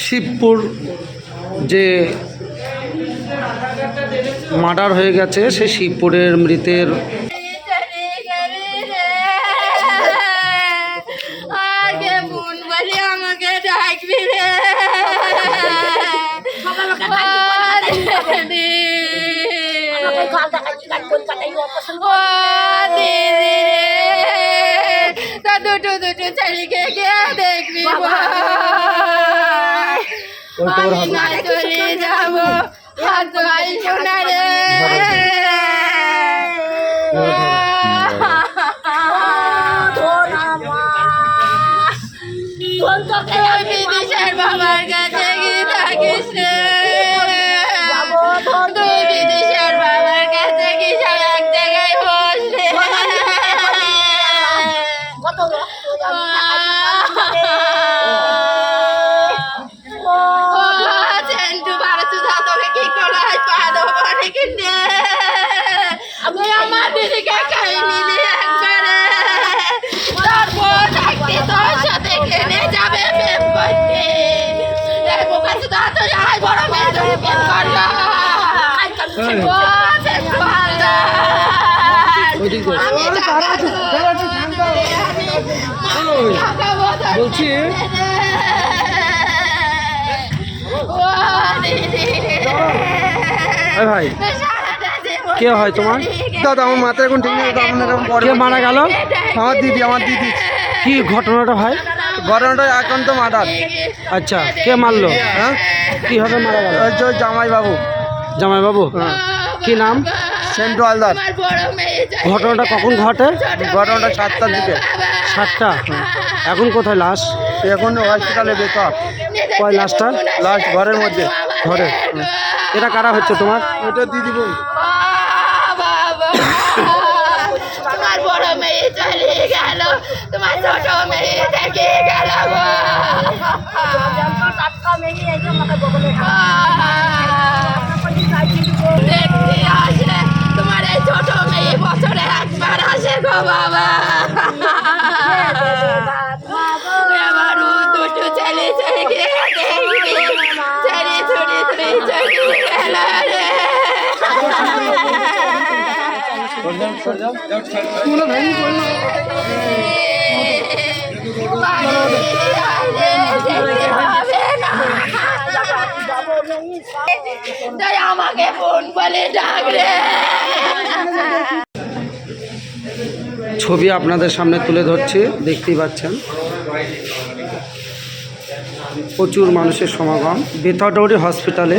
শিবপুর যে মার্ডার হয়ে গেছে সে শিবপুরের মৃতের দুটো দুটো ছেলেকে কে দেখবি চলে যাব। হাত ভাই শোনা রে। আমি বিদেশের বাবার আমার দিদিকে খাইনি একবারে তোর বউ থাকতে তোর সাথে খেলে যাবে প্রেম করতে এই বোকা তাড়াতাড়ি আয় বড় মেয়ে ধরে প্রেম করল বলছি ভাই, কে হয় তোমার? দাদা আমার মাথায় এখন ঠিক নেই এখন পরে কে মারা গেল? আমার দিদি আমার দিদি। কি ঘটনাটা ভাই? ঘটনাটা এখন তো মার্ডার আচ্ছা কে মারলো? হ্যাঁ? কীভাবে মারা গেল? ওই যে জামাই বাবু জামাইবাবু? হ্যাঁ। কি নাম? সেন্টু হালদার। ঘটনাটা কখন ঘটে? ঘটনাটা সাতটার দিকে। সাতটা? এখন কোথায় লাশ? এখন হসপিটালে বেকার কয় লাশটা? লাস্ট ঘরের মধ্যে। ঘরে। এটা কারা হচ্ছে তোমার? ওটা দিদি বোন তোমার বড় মেয়ে চলে গেল, তোমার ছোট মেয়ে থেকে গেল। দেখতে আসলে তোমার ছোট মেয়ে বছরে একবার আসে গো বাবা। ছেলে ছেড়ে গেল। আমাকে ফোন বলে ডাক রে ছবি আপনাদের সামনে তুলে ধরছি দেখতেই পাচ্ছেন। প্রচুর মানুষের সমাগম। বেতাডৌরি হসপিটালে।